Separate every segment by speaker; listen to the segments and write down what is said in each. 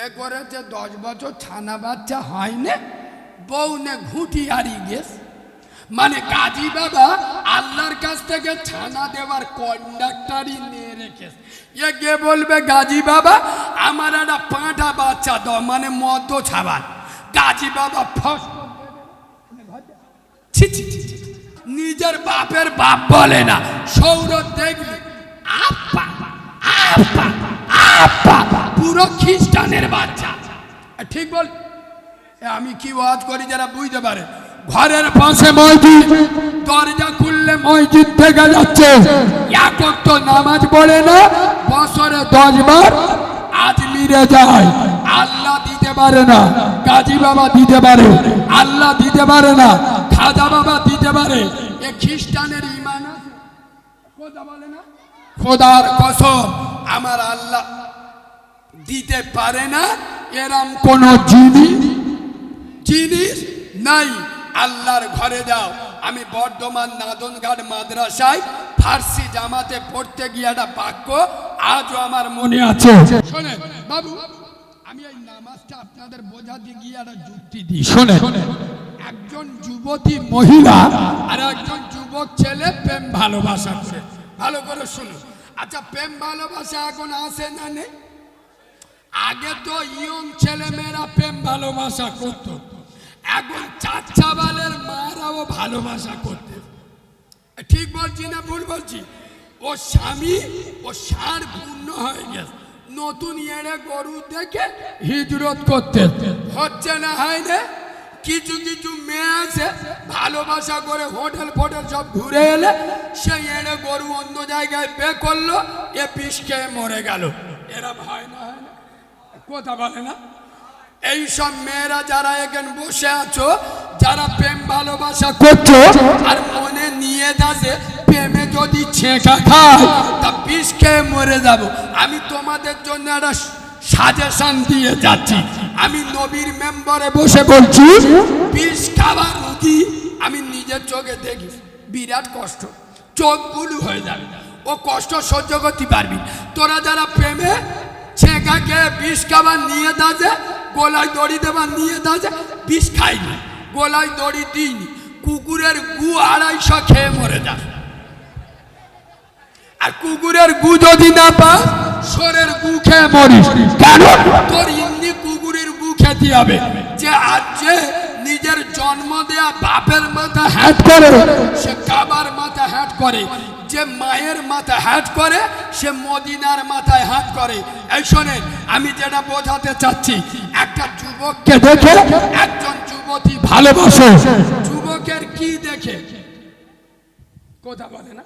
Speaker 1: বে করেছে দশ বছর ছানা বাচ্চা হয় না বউ নে ঘুঁটি হারিয়ে গেছ। মানে কাজী বাবা, আল্লাহর কাছ থেকে ছানা দেওয়ার কন্ডাক্টারই নিয়ে রেখেছে। এ গে বলবে গাজী বাবা, আমার একটা পাঁঠা বাচ্চা দাও মানে মদ্য ছাবান গাজী বাবা ফস ছি ছি। নিজের বাপের বাপ বলে না সৌর দেখলি, আপা আপা। পুরো খ্রিস্টানের বাচ্চা। ঠিক বল। আমি কি ওয়াজ করি যারা বুঝতে পারে? ঘরের পাশে মসজিদ, দরজা খুললে মসজিদ থেকে যাচ্ছে। একক তো নামাজ পড়ে না, বছরে দশ বার আজমিরে যায়। আল্লাহ দিতে পারে না, কাজী বাবা দিতে পারে, আল্লাহ দিতে পারে না, খাজা বাবা দিতে পারে। এ, খ্রিস্টানের ইমান খোদা বলে না? খোদার কসম, আমার আল্লাহ দিতে পারে না এরম কোন জিনিস জিনিস নাই। আল্লাহর ঘরে যাও আমি বর্ধমান নাদনঘাট মাদ্রাসায় ফার্সি জামাতে পড়তে গিয়ে একটা বাক্য আজও আমার মনে আছে। শোনে বাবু আমি এই নামাজটা আপনাদের বোঝাতে গিয়ে একটা যুক্তি দিই। শোনে একজন যুবতী মহিলা আর একজন যুবক ছেলে প্রেম ভালোবাসা করে। ভালো করে শুনুন আচ্ছা প্রেম ভালোবাসা এখন আসে না নেই? আগে তো ইয়ং ছেলে মেয়েরা প্রেম ভালোবাসা করত। এখন চাচ্চা বালের মারাও ভালোবাসা করতে। ঠিক বলছি না ভুল বলছি? ও স্বামী, ও সার পূর্ণ হয়ে গেছে। নতুন এড়ে গরু দেখে হিজরত করতে। হচ্ছে না হয় না? কিছু কিছু মেয়ে আছে, ভালোবাসা করে হোটেল ফোটেল সব ঘুরে এলে সেই এড়ে গরু অন্য জায়গায় বে করল, এ পিস খেয়ে মরে গেল। এরা না হয়? না কথা বলে না? এই সব মেয়েরা যারা এখানে বসে আছো যারা প্রেম ভালোবাসা করছ আর মনে নিয়ে যাচ্ছে প্রেমে যদি ছেঁকা খায় তা বিষ খেয়ে মরে যাব। আমি তোমাদের জন্য একটা সাজেশন দিয়ে যাচ্ছি। আমি নবীর মেম্বারে বসে বলছি বিষ খাবার রুগী আমি নিজের চোখে দেখি বিরাট কষ্ট। চোখ বুলু হয়ে যাবে। ও কষ্ট সহ্য করতে পারবি তোরা যারা প্রেমে ছেঁকাকে বিষ খাবার নিয়ে দাঁড়ে গোলায় দড়ি দেবার নিয়ে দাঁড়ে বিষ খাইনি, গোলায় দড়ি দিইনি, কুকুরের গু আড়াইশো খেয়ে মরে যাস আর কুকুরের গু যদি না পাস সরের গু খেয়ে মরিস। কেন? তোর এমনি কুকুরের গু খেতে হবে। যে আজ যে নিজের জন্ম দেয়া বাপের মাথা হ্যাট করে। সে কাবার মাথা হ্যাট করে যে মায়ের মাথা হ্যাট করে সে মদিনার মাথায় হাত করে। এই শোনেন আমি যেটা বোঝাতে চাচ্ছি একটা যুবককে দেখে একজন যুবতী ভালোবাসে। যুবকের কি দেখে? কথা বলে না?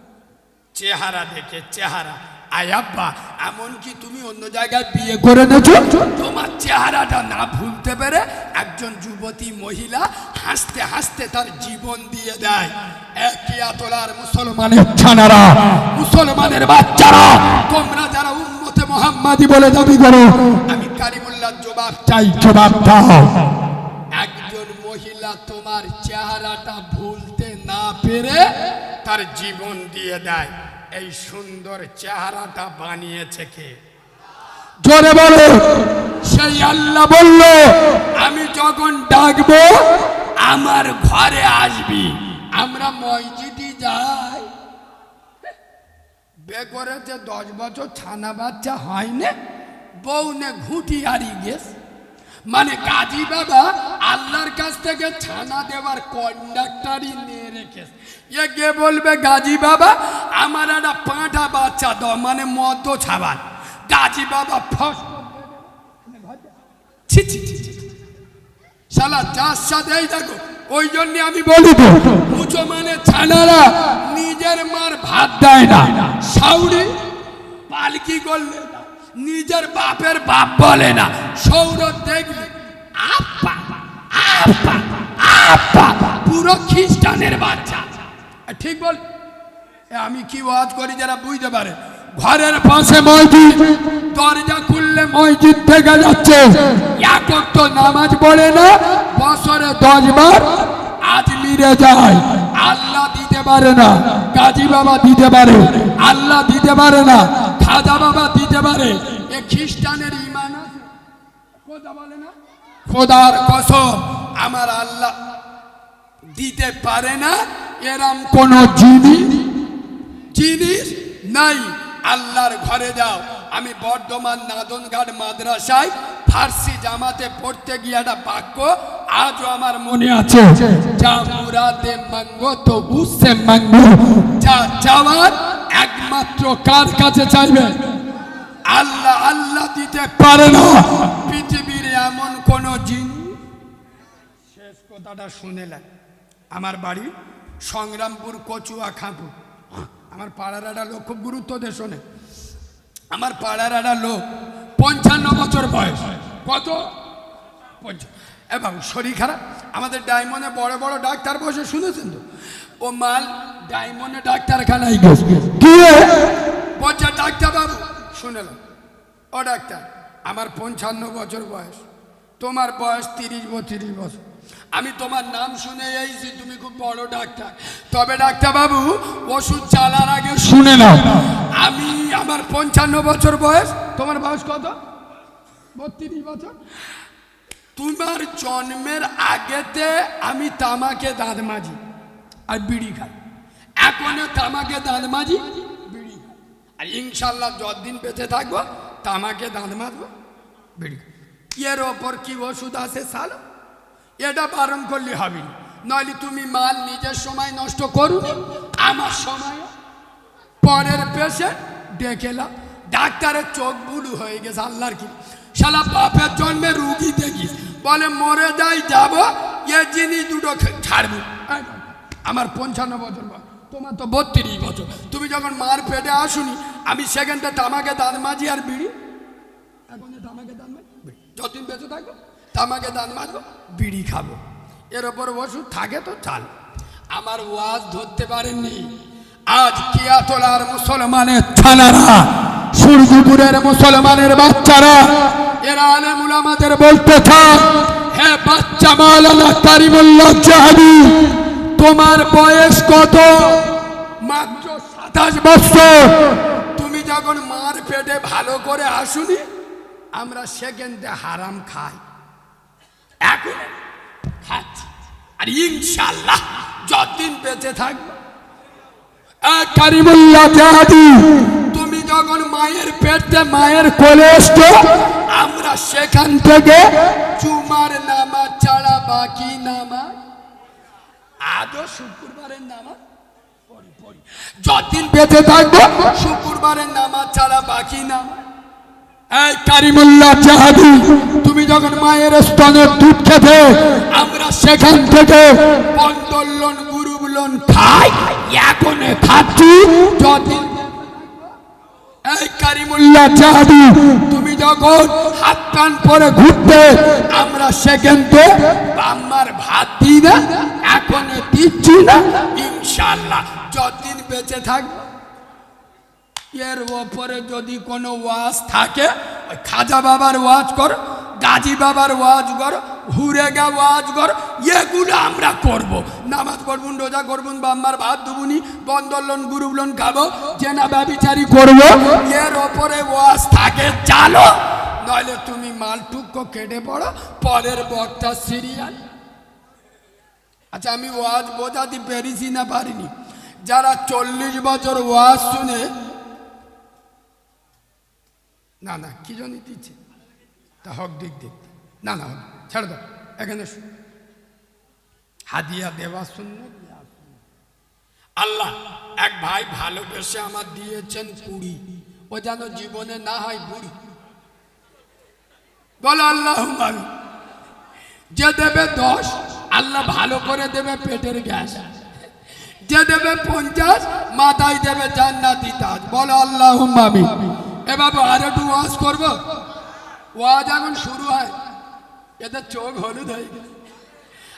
Speaker 1: চেহারা দেখে চেহারা। আয় আব্বা এমনকি তুমি অন্য জায়গায় বিয়ে করে নেছো, তোমার চেহারাটা না ভুলতে পেরে একজন যুবতী মহিলা হাসতে হাসতে তার জীবন দিয়ে দেয়। একিয়া তোলার মুসলমানের ছানারা, মুসলমানের বাচ্চারা, তোমরা যারা উম্মতে মোহাম্মদী বলে দাবি করো, আমি কারিমুল্লাহ জবাব চাই, জবাব দাও। একজন মহিলা তোমার চেহারাটা ভুলতে না পেরে তার জীবন দিয়ে দেয়। এই সুন্দর চেহারাটা বানিয়েছে কে? জোরে বলো। সেই আল্লাহ বলল আমি যখন ডাকবো আমার ঘরে আসবি। আমরা মসজিদে যাই। বে করেছে দশ বছর ছানা বাচ্চা হয় না বউ নে ঘুঁটি হারিয়ে গেছে। মানে কাজী বাবা আল্লাহর কাছ থেকে ছানা দেওয়ার কন্ডাক্টারই নিয়ে রেখেছে। এ গে বলবে, গাজী বাবা? আমার একটা পাঁঠা বাচ্চা দাও মানে মদ্য ছাবান গাজী বাবা ফস। ছি ছি ছি। শালা, যার সাথেই দেখো, ওই জন্য আমি বলি উঁচু মানে ছানারা নিজের মার ভাত দেয় না। সাউরি পালকি করলে নিজের বাপের বাপ বলে না। সৌর দেখলি, আপা আপা আপা, পুরো খ্রিস্টানের বাচ্চা। ঠিক বল আমি কি ওয়াজ করি যারা বুঝতে পারে? ঘরের পাশে মসজিদ, দরজা খুললে মসজিদ থেকে যাচ্ছে। একক তো নামাজ পড়ে না, বছরে দশ বার আজমিরে যায়। আল্লাহ দিতে পারে না, কাজী বাবা দিতে পারে, আল্লাহ দিতে পারে না, খাজা বাবা দিতে পারে। এ খ্রিস্টানের ইমান বলে না? খোদার কসম, আমার আল্লাহ দিতে পারে না এরম কোন জিনিস? জিনিস নাই। আল্লাহর ঘরে যাও। আমি বর্ধমান নাদনঘাট মাদ্রাসায় ফার্সি জামাতে পড়তে গিয়ে একটা বাক্য আজও আমার মনে আছে। যা মুরাদে মাঙ্গো তো উসে মাঙ্গো। যা চাওয়ার একমাত্র কার কাছে চাইবে? আল্লাহ আল্লাহ দিতে পারে না। পৃথিবীর এমন কোন জিনিস শেষ কথাটা শুনেলেন আমার বাড়ি সংগ্রামপুর, কচুয়া খাঁপুর আমার পাড়ার একটা লোক খুব গুরুত্ব দিয়ে, শোনে। আমার পাড়ার একটা লোক পঞ্চান্ন বছর বয়স। কত? এবং শরীর খারাপ। আমাদের ডায়মন্ডে বড় বড় ডাক্তার বসে, শুনেছেন তো? ও মাল ডায়মন্ডে ডাক্তারখানায় গিয়ে বলছে ডাক্তার বাবু শুনেলাম ও ডাক্তার, আমার পঞ্চান্ন বছর বয়স। তোমার বয়স তিরিশ বত্রিশ বছর। আমি তোমার নাম শুনে এইছি তুমি খুব বড় ডাক্তার। তবে ডাক্তার বাবু ওষুধ চালার আগে শুনে নাও। আমি আমার পঞ্চান্ন বছর বয়স। তোমার বয়স কত? বত্রিশ বছর। তোমার জন্মের আগেতে আমি তামাকে দাঁত মাজি আর বিড়ি খাই। এখনও তামাকে দাঁত মাজি বিড়ি খাই। আর ইনশাল্লাহ যতদিন বেঁচে থাকব তামাকে দাঁত মাজবো বিড়ি খাই। এর ওপর কি ওষুধ আছে সাল? এটা বারণ করলে হবে নইলে তুমি মাল নিজের সময় নষ্ট করুন আমার সময়। পরের পেশেন্ট ডেকেলাম ডাক্তারের চোখ বুলু হয়ে গেছে, আল্লাহর কি। শালা বাপের জন্মে রুগী দেখি বলে মরে যাই, যাব, এ জিনিস দুটো ছাড়বো। আমার পঞ্চান্ন বছর তোমার তো বত্রিশ বছর। তুমি যখন মার পেটে আসুনি, আমি সেখানটা তামাকে দাঁত মাঝি আর বিড়ি এখন যে তামাকে দাঁত মাজি বিড়ি। যতদিন বেঁচে থাকব তামাকে দান মাজবো বিড়ি খাব। এর ওপর ওষুধ থাকে তো চাল। আমার ওয়াজ ধরতে পারেননি। আজ কিয়াতলার মুসলমানের থানারা সূর্যপুরের মুসলমানের বাচ্চারা, এরা আলেমুল আমাদের বলতে থাক হে বাচ্চা মাওলানা কারিমুল্লাহ জাহাবি তোমার বয়স কত? মাত্র সাতাশ বছর। তুমি যখন মার পেটে ভালো করে আসুনি আমরা সেকেন্ডে হারাম খাই। এখন খাচ্ছি। আর ইনশাল্লাহ যতদিন বেঁচে থাকব। তুমি যখন মায়ের পেটে মায়ের কোলে এসছো আমরা সেখান থেকে চুমার নামাজ ছাড়া বাকি নামাজ আদৌ শুক্রবারের পড়ি। যতদিন বেঁচে থাকব শুক্রবারের নামাজ ছাড়া বাকি নামাজ এই কারিমুল্লাহ জাহাদি, তুমি যখন মায়ের স্তনের দুধ খেতে, আমরা সেখান থেকে পন্তল্লন গুরুবলন খাই। এখন খাচ্ছি। যতদিন এই কারিমুল্লাহ জাহাদি, তুমি যখন হাত কান পরে ঘুরতে, আমরা সেখানতে বাম্মার ভাত দিই না এখন দিচ্ছি না। ইনশাল্লাহ যতদিন বেঁচে থাকব এর ওপরে যদি কোনো ওয়াজ থাকে, ওই খাজা বাবার ওয়াজ কর, গাজী বাবার ওয়াজ কর, হুরেগা ওয়াজ কর, এগুলো আমরা করব। নামাজ পড়বুন, রোজা করবুন, বাম্মার ভাত দুবুনি বন্দলন, গুরুবলন খাব, জেনা ব্যবিচারি করব, এর ওপরে ওয়াজ থাকে, চালো। নইলে তুমি মালটুকো কেটে পড়ো, পরের বক্তা সিরিয়াল। আচ্ছা আমি ওয়াজ বোঝাতে পেরেছি না পারিনি। যারা চল্লিশ বছর ওয়াজ শুনে না না, কি জন্য দিচ্ছে তা হক দিক দিক। না না ছেড়ে দাও এখানে হাদিয়া দেওয়া শূন্য আল্লাহ এক ভাই ভালোবেসে আমার দিয়েছেন কুড়ি। ও যেন জীবনে না হয় বুড়ি। বলো আল্লাহ যে দেবে দশ, আল্লাহ ভালো করে দেবে পেটের গ্যাস। যে দেবে পঞ্চাশ, মাথায় দেবে জান্নাতি তাজ। বলো আল্লাহ আমি এ বাবু আর একটু ওয়াজ করব? ওয়াজ এখন শুরু হয়। এদের চোখ হলুদ হয়ে গেছে।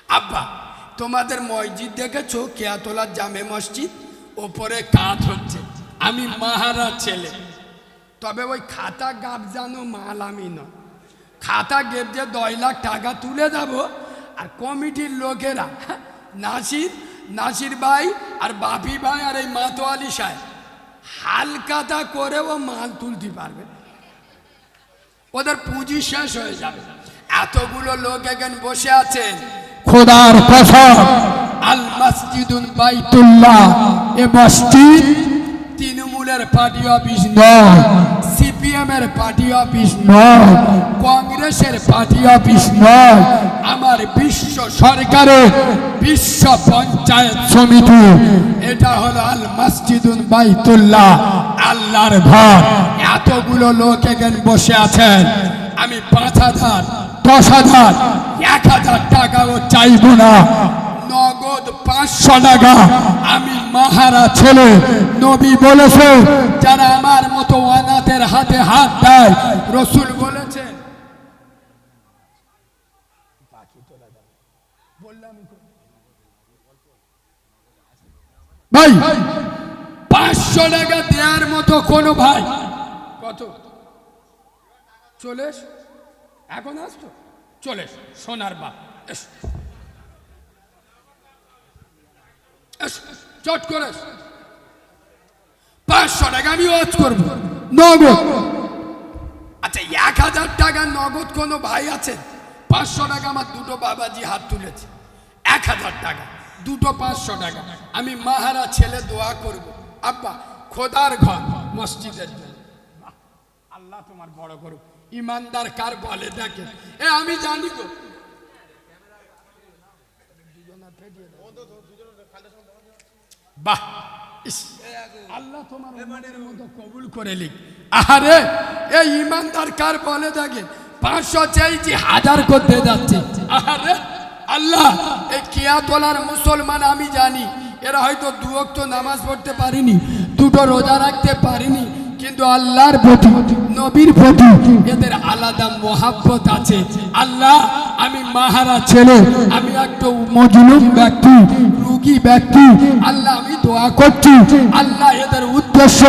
Speaker 1: আব্বা তোমাদের মসজিদ দেখেছ? কেয়াতলার জামে মসজিদ? ওপরে কাজ হচ্ছে। আমি মাহারা ছেলে। তবে ওই খাতা গাবজানো মাল আমি নয়। খাতা গেপ যে দশ লাখ টাকা তুলে যাব আর কমিটির লোকেরা হ্যাঁ, নাসির নাসির ভাই আর বাপি ভাই আর এই মাতোয়ালি সাহেব। হালকাতা করেও মাল তুলতে পারবে। ওদের পুঁজি শেষ হয়ে যাবে। এতগুলো লোক এখন বসে আছে।
Speaker 2: খোদার কসম।
Speaker 1: আল মসজিদুল
Speaker 2: এ মসজিদ
Speaker 1: তৃণমূলের পার্টি অফিস
Speaker 2: নয়।
Speaker 1: সিপিএম এর পার্টি অফিস
Speaker 2: নয়।
Speaker 1: কংগ্রেসের পার্টি
Speaker 2: অফিস নয়
Speaker 1: আমার বিশ্ব সরকারের বিশ্ব পঞ্চায়েত
Speaker 2: সমিতি
Speaker 1: এটা হলো আল মসজিদুল
Speaker 2: বাইতুল্লাহ আল্লাহর ঘর।
Speaker 1: এতগুলো লোক এখানে বসে আছেন। আমি পাঁচ হাজার
Speaker 2: দশ হাজার
Speaker 1: এক হাজার টাকাও
Speaker 2: চাইব না।
Speaker 1: নগদ পাঁচশো
Speaker 2: টাকা
Speaker 1: আমি মাহারা
Speaker 2: ছেলে নবী বলেছে
Speaker 1: যারা আমার মতো অনাথের হাতে হাত দেয়। রসুল বলেছেন,
Speaker 2: ভাই,
Speaker 1: পাঁচশো টাকা দেওয়ার মতো ভাই কত? চলে এখন আসতো চলে সোনার বাপ চট করে পাঁচশো টাকা আমি ওয়াজ করব।
Speaker 2: নগদ।
Speaker 1: আচ্ছা এক হাজার টাকা নগদ কোনো ভাই আছে? পাঁচশো টাকা আমার দুটো বাবাজি হাত তুলেছে। এক হাজার টাকা, দুটো পাঁচশো টাকা। আমি মাহারা ছেলে দোয়া করব। আব্বা, খোদার ঘর, মসজিদের আল্লাহ তোমার বড় করুক। ইমানদার কার বলে দেখে? এ, আমি জানি গো। বাহ! আল্লাহ তোমার মতো কবুল করে লিখ আহারে এই ইমানদার কার বলে দেখে? পাঁচশো চাইছি হাজার করতে যাচ্ছে। আহারে আল্লাহ এই কিয়া তোলার মুসলমান আমি জানি এরা হয়তো দু অক্ত নামাজ পড়তে পারিনি দুটো রোজা রাখতে পারিনি কিন্তু আল্লাহর প্রতি নবীর প্রতি এদের আলাদা মহাব্বত আছে। আল্লাহ আমি মাহারা ছেলে আমি একটু মজলুম ব্যক্তি রুগী ব্যক্তি। আল্লাহ, আমি দোয়া করছি। আল্লাহ এদের উদ্দেশ্য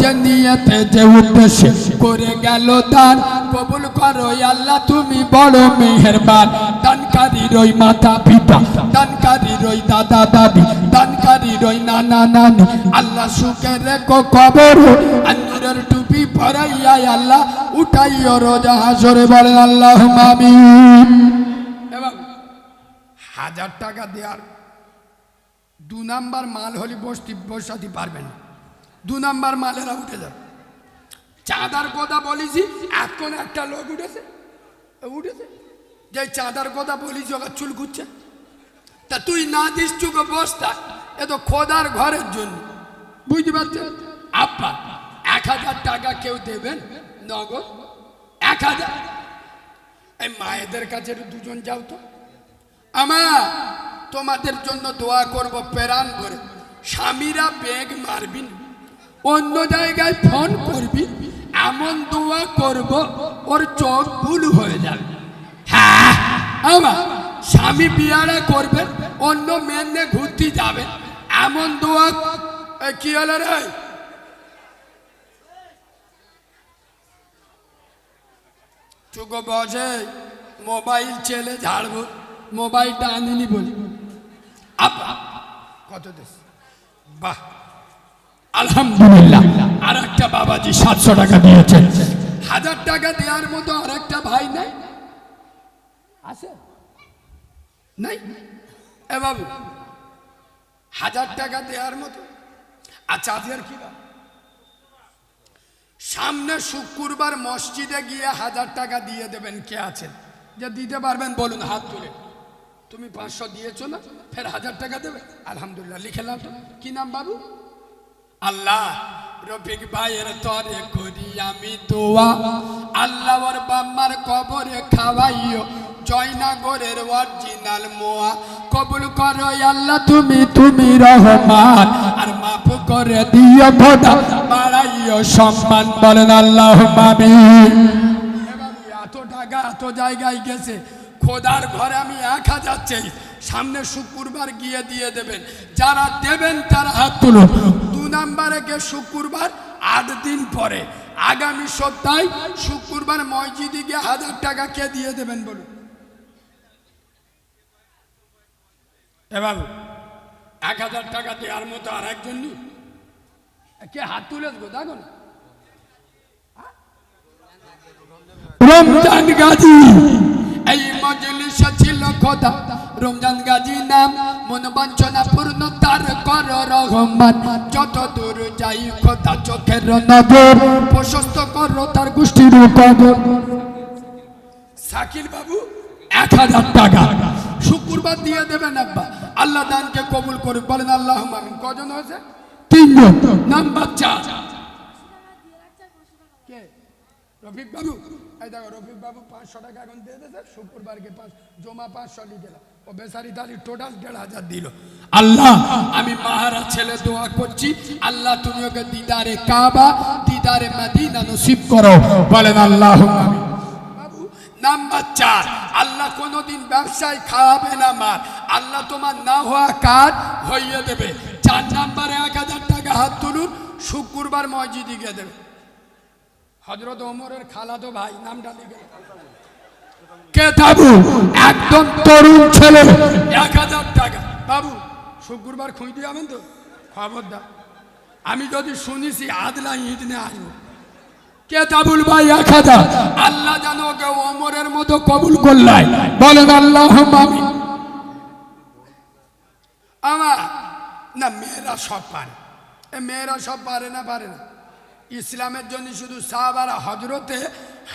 Speaker 1: যে নিয়েতে যে উদ্দেশ্য করে গেল দান। কবুল করো আল্লাহ, তুমি বড় মেহেরবান। দানকারী রই মাতা পিতা দানকারী রই দাদা দাদি দানকারী রই নানা নানি। আল্লাহ, সুখে রেখো কবর। আন্দুরের টুপি পরাইয়া আল্লাহ, উঠাইও রোজা হাসরে বলেন আল্লাহ এবং হাজার টাকা দেওয়ার দু নাম্বার মাল হলে বসতি বসাতে পারবে না। দু নাম্বার মালেরা উঠে যাবে। চাঁদার কথা বলেছি, এখন একটা লোক উঠেছে। উঠেছে? যে চাঁদার কথা বলেছি, ওকে চুল ঘুরছে তা তুই না দিস চুকে বসতা, এ তো খোদার ঘরের জন্য। বুঝতে পারছেন? আপা এক হাজার টাকা কেউ দেবেন? নগদ? এক হাজার? এই মায়েদের কাছে দুজন যাও তো। আমা তোমাদের জন্য দোয়া করব, প্রাণ করে স্বামীরা বেগ মারবি অন্য জায়গায় ফোন করবি, এমন দোয়া করব, ওর চোখ ভুল হয়ে যাবে। হ্যাঁ স্বামী বিয়ারা করবেন অন্য মেয়ে ঘুরতে যাবে। এমন দোয়া কি হলো রে? চুকো বসে, মোবাইল চেলে ঝাড়বো, মোবাইলটা আনিনি বলি। কত দেশ বাহ। আলহামদুলিল্লাহ আর একটা বাবাজি সাতশো টাকা দিয়েছেন হাজার টাকা দেওয়ার মতো আর একটা ভাই নাই? আছে। নাই? এ বাবু হাজার টাকা দেওয়ার মতো? আচ্ছা আজকের কি সামনে শুক্রবার মসজিদে গিয়ে হাজার টাকা দিয়ে দেবেন। কে আছেন? যে দিতে পারবেন বলুন হাত তুলে। তুমি পাঁচশো দিয়েছ না? ফের হাজার টাকা দেবে? আলহামদুলিল্লাহ লিখে তো। কি নাম বাবু? আল্লাহ রফিক ভাইয়ের তরে করি আমি দোয়া। আল্লাহ ওর বাম্মার কবরে খাওয়াইও। জয়নগরের অরিজিনাল মোয়া। কবুল করো আল্লাহ তুমি তুমি রহমান। আর মাফ করে দিও খোদা বাড়াইও সম্মান। বলেন আল্লাহ মামিন এত টাকা এত জায়গায় গেছে। খোদার ঘরে আমি এক হাজার চাই সামনে শুক্রবার গিয়ে দিয়ে দেবেন। যারা দেবেন তারা হাত তুলুন। দু নাম্বারে গে শুক্রবার আট দিন পরে। আগামী সপ্তাহে শুক্রবার মসজিদে গিয়ে হাজার টাকা কে দিয়ে দেবেন বলুন? এ বাবু, এক হাজার টাকা দেওয়ার মতো আর একজন? কে হাত তুলে গো দেখো না।
Speaker 2: রমজান গাজী।
Speaker 1: এই মজলিসে ছিল খোদা। রমজান গাজী নাম, মন বাঞ্ছনা পূর্ণ, তার কর রহমান। যত দূর যাই খোদা, চোখের
Speaker 2: নজর,
Speaker 1: প্রশস্ত করো, তার
Speaker 2: গোষ্ঠীর কদর
Speaker 1: শাকিল বাবু, এক হাজার টাকা। শুক্রবার দিয়ে দেবেন আব্বা আল্লাহ দানকে কবুল করুক। বলেন, আল্লাহ কজন হয়েছে?
Speaker 2: তিনজন।
Speaker 1: নাম্বার চার কে রফিক বাবু, এই দেখো, রফিক বাবু পাঁচশো টাকা এখন দিয়ে দেবে শুক্রবারকে পাঁচ জমা পাঁচশো লিখে গেলাম ও বেসারি তালি টোটাল দেড় হাজার দিল। আল্লাহ, আমি মাহারা ছেলে দোয়া করছি। আল্লাহ, তুমি ওকে দিদারে কাবা, দিদারে মদিনা নসিব করো। বলেন আল্লাহ বাবু, নাম্বার চার, আল্লাহ কোনোদিন ব্যবসায় খাওয়াবে না মার। আল্লাহ তোমার না হওয়া কাজ হইয়ে দেবে। চার নাম্বারে এক হাজার টাকা হাত তুলুন, শুক্রবার মসজিদে গিয়ে দেবে। হজরত ওমরের খালাতো ভাই, নামটা লিখে কে বাবু একদম
Speaker 2: তরুণ ছেলে,
Speaker 1: এক হাজার টাকা। বাবু, শুক্রবার খুঁজ দিয়ে যাবেন তো? খবরদার। আমি যদি শুনিছি, আদলা ইট নিয়ে আসব। কেতাবুল ভাই, এক হাজার? আল্লাহ যেন ওকে ওমরের মতো কবুল করলাই
Speaker 2: বলেন আল্লাহ আমিন।
Speaker 1: আমার না, মেয়েরা সব পারে। এ মেয়েরা সব পারে না পারে না। ইসলামের জন্য শুধু সাহাবারা হজরতে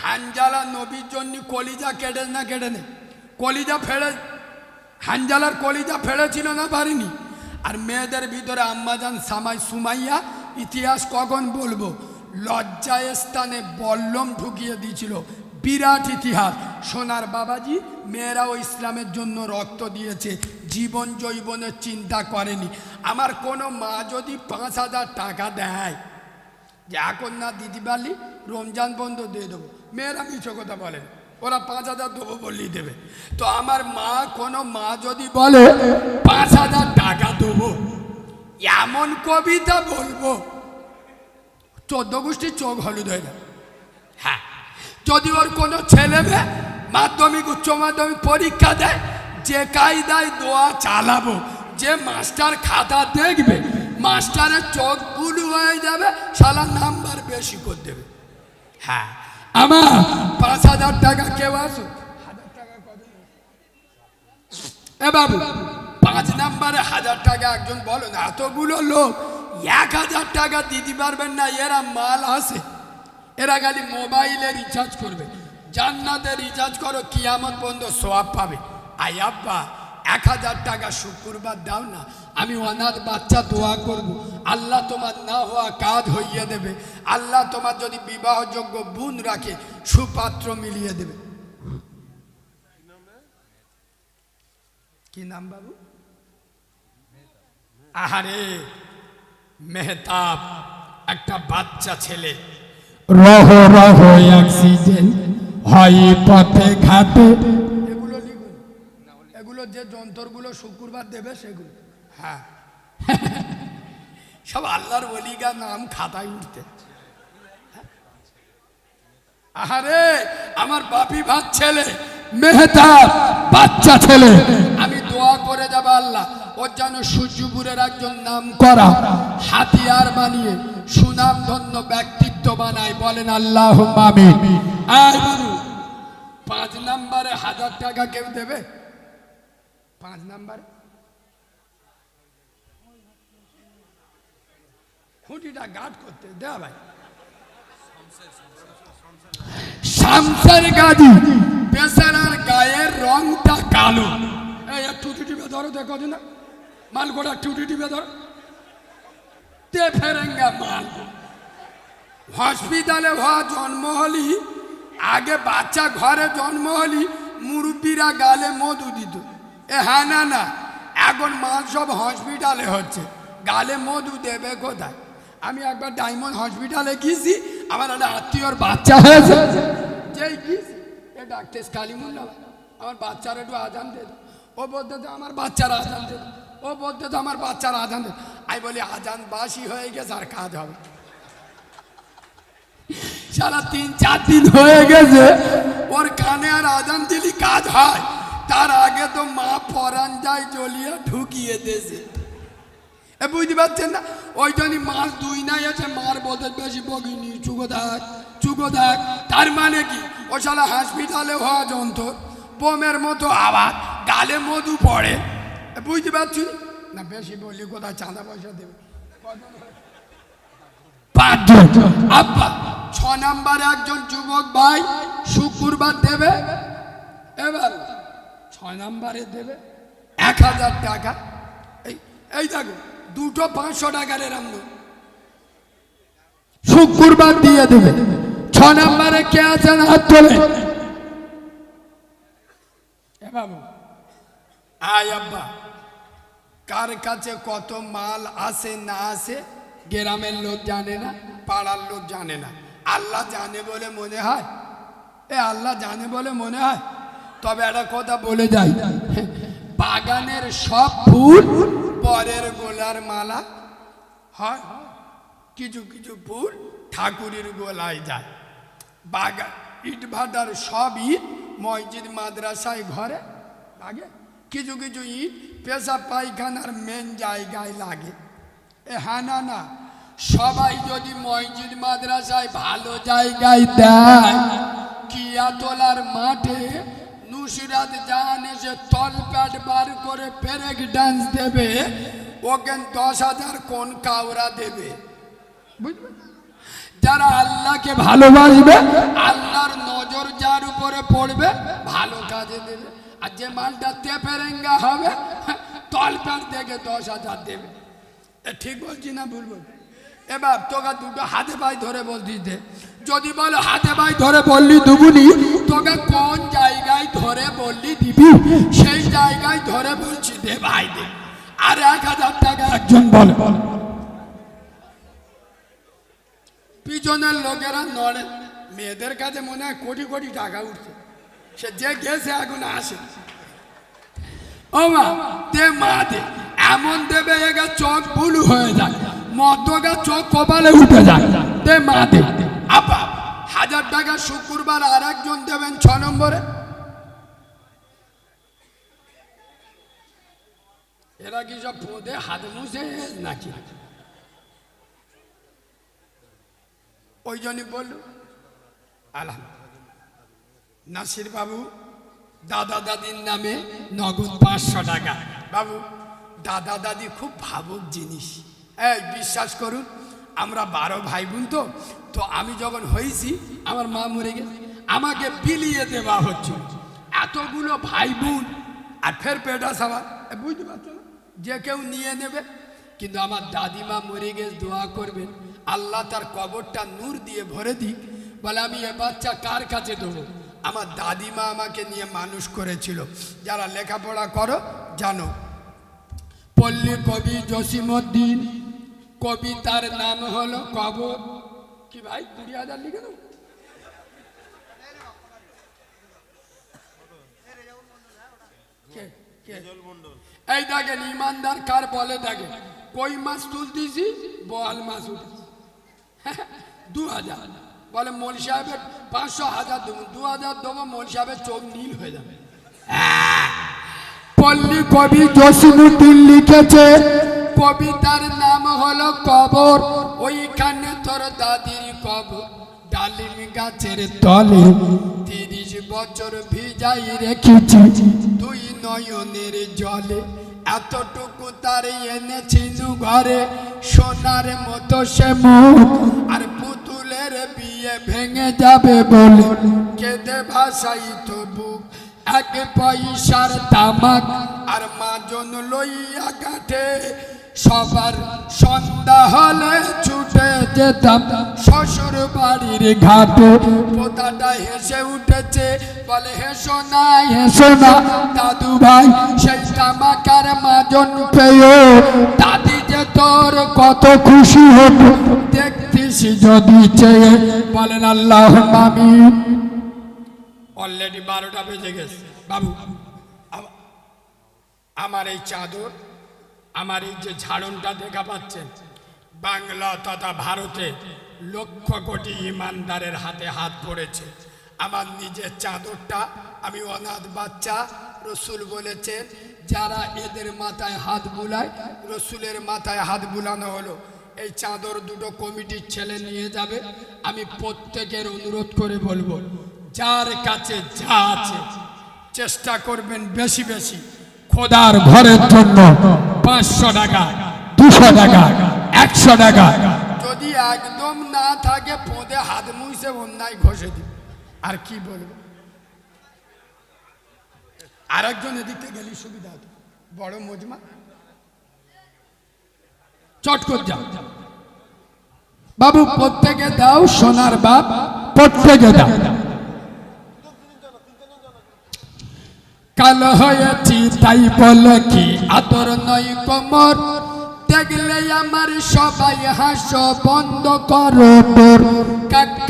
Speaker 1: হানজালা নবীর জন্য কলিজা কেটে না কেটে নে। কলিজা ফেড়ে হানজালার কলিজা ফেড়েছিল না পারিনি? আর মেয়েদের ভিতরে আম্মাজান সামাই সুমাইয়া ইতিহাস কখন বলব? লজ্জায় স্থানে বল্লম ঢুকিয়ে দিয়েছিল। বিরাট ইতিহাস। সোনার বাবাজি মেয়েরাও ইসলামের জন্য রক্ত দিয়েছে। জীবন জৈবনের চিন্তা করেনি। আমার কোনো মা যদি পাঁচ হাজার টাকা দেয় যে এখন না দিদি পারলি রমজান বন্ধ দিয়ে দেবো। মেয়েরা মিছো কথা বলেন ওরা পাঁচ হাজার দেবো বললেই দেবে। তো আমার মা, কোনো মা যদি বলে, পাঁচ হাজার টাকা দেবো। এমন কবিতা বলব, চোদ্দ গোষ্ঠীর চোখ হলুদ হয়ে যাবে হ্যাঁ যদি ওর কোনো ছেলে মেয়ে মাধ্যমিক, উচ্চ মাধ্যমিক পরীক্ষা দেয়, যে কায়দায় দোয়া চালাবো, যে মাস্টার খাতা দেখবে মাস্টারের চোখ বুলু হয়ে যাবে সালা নাম্বার বেশি করে দেবে। হ্যাঁ। আমার পাঁচ হাজার টাকা কেউ আসো হাজার টাকা কত এ বাবু পাঁচ নাম্বারে হাজার টাকা একজন বলো না এতগুলো লোক এক হাজার টাকা দিতে পারবেন না এরা মাল আসে এরা খালি মোবাইলে রিচার্জ করবে। জান্নাতে রিচার্জ করো কিয়ামত পর্যন্ত সোয়াব পাবে। আই আব্বা এক হাজার টাকা শুক্রবার দাও না আমি অনাথ বাচ্চা দোয়া করব। আল্লাহ তোমার না হওয়া কাজ হইয়ে দেবে। আল্লাহ তোমার যদি বিবাহযোগ্য বোন রাখে সুপাত্র মিলিয়ে দেবে। কি নাম বাবু? আহারে মেহতাব একটা বাচ্চা ছেলে।
Speaker 2: রহ রহ অক্সিজেন হয় পথে ঘাটে।
Speaker 1: এগুলো লিখুন। এগুলো যে যন্ত্রগুলো শুক্রবার দেবে সেগুলো। হ্যাঁ। সব আল্লাহর অলিগা নাম খাতায় উঠতে। আহারে, আমার বাপি ভাত ছেলে,
Speaker 2: মেহতাব, বাচ্চা ছেলে।
Speaker 1: আমি দোয়া করে যাব আল্লাহ ওর যেন সূর্যপুরের একজন নাম
Speaker 2: করা
Speaker 1: হাতিয়ার বানিয়ে সুনাম ধন্য ব্যক্তিত্ব বানায়। বলেন আল্লাহ পাঁচ নাম্বারে হাজার টাকা কেউ দেবে? পাঁচ নাম্বারে? খুঁটিটা গাঢ় করতে দেওয়া ভাই। শামসের গাজী বেচারার গায়ের রংটা কালো। এই এক টুটি টিপে ধরো দেখো না মাল গোটা টুটি টিপে ধরো। তে ফেরেঙ্গা মাল। হসপিটালে হওয়া জন্ম হলি। আগে বাচ্চা ঘরে জন্ম হলি মুরব্বীরা গালে মধু দিত। এ হ্যাঁ না না। এখন মাল সব হসপিটালে হচ্ছে। গালে মধু দেবে কোথায়? আমি একবার ডায়মন্ড হসপিটালে গিয়েছি আমার একটা আত্মীয়র বাচ্চা হয়েছে। যেই গিয়েছি এ ডাক্তার কালিমুল্লা আমার বাচ্চার একটু আজান দে ও বলতে তো আমার বাচ্চার আজান দে ও বলতে তো আমার বাচ্চার আজান দে। আমি বলি আজান বাসি হয়ে গেছে আর কাজ হবে সারা তিন চার দিন হয়ে গেছে ওর কানে আর আজান দিলি কাজ হয়। তার আগে তো মা পরান যায় জ্বলিয়ে ঢুকিয়ে দিয়েছে এ বুঝতে পারছেন না? ওই জন্য মাস দুই নাই আছে, মার বলতে বেশি বগিনি চুকো থাক চুকো দেখ। তার মানে কি? ও শালা হসপিটালে হওয়া যন্ত্র, বোমের মতো আওয়াজ, গালে মধু পড়ে। বুঝতে পারছি না, বেশি বললি কোথায় চাঁদা পয়সা দেবে? আব্বা, ছ নাম্বারে একজন যুবক ভাই শুক্রবার দেবে? এবার ছয় নাম্বারে দেবে? এক হাজার টাকা। এই এই দেখো দুটো পাঁচশো টাকার নোট।
Speaker 2: শুক্রবার দিয়ে দেবে। ছ নম্বরে কে আছেন? হাত তোলে।
Speaker 1: বাবু আয় আব্বা। কার কাছে কত মাল আসে না আসে গ্রামের লোক জানে না পাড়ার লোক জানে না। আল্লাহ জানে বলে মনে হয়। এ আল্লাহ জানে বলে মনে হয়। তবে একটা কথা বলে যাই। বাগানের সব ফুল পরের গোলার মালা? হয়। কিছু কিছু ফুল ঠাকুরের গোলায় যায়। বাগান ইট ভাটার সব ইট মসজিদ, মাদ্রাসায় ঘরে লাগে। কিছু কিছু ইট পেশা পায়খানার মেন জায়গায় লাগে। এ হ্যাঁ না না। সবাই যদি মসজিদ, মাদ্রাসায় ভালো জায়গায় দেয় কিয়াতলার মাঠে নুসিরাত জাহান এসে তলপ্যাট বার করে পেরেক ডান্স দেবে ওকে দশ হাজার কোন কাউরা দেবে। বুঝবে যারা আল্লাহকে
Speaker 2: ভালোবাসবে
Speaker 1: আল্লাহর নজর যার উপরে পড়বে ভালো কাজে দেবে। আর যে মালটা তেপেরেঙ্গা হবে তল তলপ্যাট দেখে দশ হাজার দেবে। এ ঠিক বলছি না ভুল বলছি? এবার তোকে দুটো হাতে পায়ে ধরে বলতিস দে যদি বলো, হাতে ভাই ধরে বললি দুবুনি তোকে কোন জায়গায় ধরে বললি দিবি? সেই জায়গায় ধরে বলছি, দে ভাই, দে। আর এক হাজার টাকা
Speaker 2: একজন বলে।
Speaker 1: পিছনের লোকেরা নড়ে। মেয়েদের কাছে মনে হয় কোটি কোটি টাকা উঠছে। সে যে গেছে এখন আসে। ও মা, দে মা, দে। এমন দেবে এগা চোখ বুলু হয়ে যায়। মতগা চোখ কপালে উঠে যায়। দে মা, দে। আপা, হাজার টাকা শুক্রবার আর একজন দেবেন ছ নম্বরে। এরা কি সব পদে হাত মুছে নাকি? ওই জন্যই বলল আলাম নাসির বাবু, দাদা দাদির নামে নগদ পাঁচশো টাকা। বাবু, দাদা দাদি খুব ভাবুক জিনিস। এই, বিশ্বাস করুন, আমরা বারো ভাই বোন তো তো আমি যখন হয়েছি, আমার মা মরে গেছে। আমাকে বিলিয়ে দেওয়া হচ্ছে। এতগুলো ভাই বোন আর ফের পেটা সাবার বুঝতে পারছ? যে কেউ নিয়ে নেবে। কিন্তু আমার দাদিমা মরে গেছে, দোয়া করবেন। আল্লাহ তার কবরটা নূর দিয়ে ভরে দিক। বলে, আমি এ বাচ্চা কার কাছে দেবো? আমার দাদিমা আমাকে নিয়ে মানুষ করেছিল। যারা লেখাপড়া করো, জানো। পল্লী কবি জসিমুদ্দিন কবিতার নাম হলো কবর। কি ভাই কুড়ি হাজার লিখে দেবো? এই দেখেন ইমানদার কার বলে দেখেন? কই মাছ তুলতেছি? বোয়াল মাছ উঠেছি। দু হাজার। বলে মোল সাহেবের পাঁচশো হাজার দেবো। দু হাজার দেবো মোল সাহেবের চোখ নীল হয়ে যাবে। পল্লী কবি জসিমুদ্দিন লিখেছে কবিতার নাম হলো কবর। ওইখানে তোর দাদির কবর ডালিম গাছের তলে তিরিশ বছর ভিজাই রেখেছি দুই নয়নের জলে। এতটুকু তার এনেছিল ঘরে সোনার মতো সে মুখ। আর পুতুলের বিয়ে ভেঙে যাবে বলে কেঁদে ভাসাই তো বুক এক পয়সার তামাক আর মাজন লইয়া কাঠে সবার সন্ধ্যা হলে ছুটে যেতাম শ্বশুর বাড়ির ঘাটে। পোতাটা হেসে উঠেছে, বলে, হেসো না হেসো না, দাদু ভাই সেই তামাকার মাজন পেয়ে। দাদি যে তোর কত খুশি হতো দেখতিস যদি চেয়ে। বলেন আল্লাহ আমিন। অলরেডি বারোটা বেজে গেছে। বাবু আমার এই চাদর আমার এই যে ঝাড়নটা দেখা পাচ্ছেন, বাংলা তথা ভারতে লক্ষ কোটি ইমানদারের হাতে হাত পড়েছে। আমার নিজের চাদরটা, আমি অনাথ বাচ্চা, রসুল বলেছেন, যারা এদের মাথায় হাত বুলায়, রসুলের মাথায় হাত বুলানো হলো। এই চাদর দুটো কমিটির ছেলে নিয়ে যাবে। আমি প্রত্যেকের অনুরোধ করে বলব, যার কাছে যা আছে, চেষ্টা করবেন বেশি বেশি। খোদার ঘরের জন্য পাঁচশো টাকা দুশো টাকা একশো টাকা। যদি একদম না থাকে পদে হাত মুইসে অন্যায় ঘষে দিবে। আর কি বলব? আরেকজন এদিকে গেলে সুবিধা হতো। বড় মজমা। চট করে যাও।
Speaker 2: বাবু প্রত্যেকে দাও সোনার বাপ। প্রত্যেকে দাও।
Speaker 1: কালো হয়েছি তাই বলে কি, আদর নয় কোমর। দেখলে আমার সবাই হাস বন্ধ করো তোর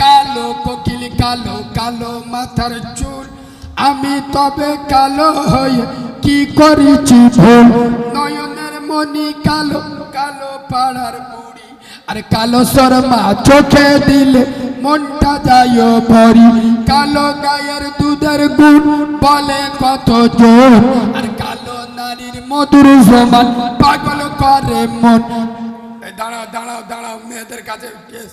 Speaker 1: কালো, কোকিল কালো কালো মাথার চুল। আমি তবে কালো হয়ে কি করেছি ভুল? নয়নের মনি কালো কালো পাড়ার বুড়ি। আর কালো শর্মা চোখে দিলে মনটা যায় ভরি। কালো গায়ের দুধের গুণ বলে কত জোর। আর কালো নারীর মধুর সমান পাগল করে মন। দাঁড়াও দাঁড়াও দাঁড়াও, মেয়েদের কাছে কেস।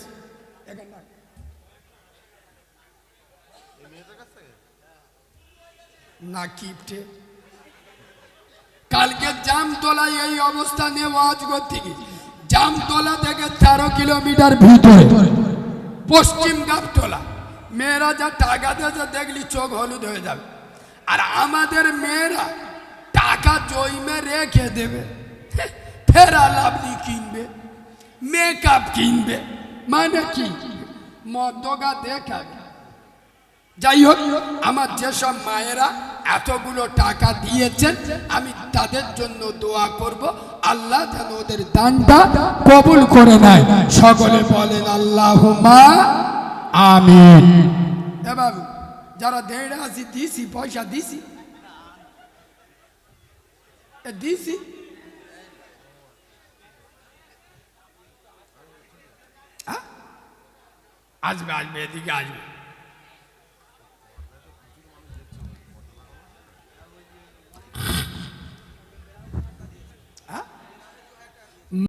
Speaker 1: না, কিপটে। কালকে জামতলায় এই অবস্থা নিয়ে ওয়াজ করতে গিয়ে, জামতলা থেকে তেরো কিলোমিটার ভিতরে পশ্চিম গাবতলা। মেয়েরা যা টাকা দিয়েছে, দেখলি চোখ হলুদ হয়ে যাবে। আর আমাদের মেয়েরা টাকা জইমে রেখে দেবে। ফেরা লাভলি কিনবে মেকআপ কিনবে। মানে কি? মদগা দেখাবে যাই হোক, আমার যেসব মায়েরা এতগুলো টাকা দিয়েছেন, আমি তাদের জন্য দোয়া করব। আল্লাহ যেন ওদের দানটা কবুল করে নেয়। সকলে বলেন আল্লাহ বাবু যারা দেড় আসি দিছি, পয়সা দিছি। দিছি? আসবে আসবে, এদিকে আসবে।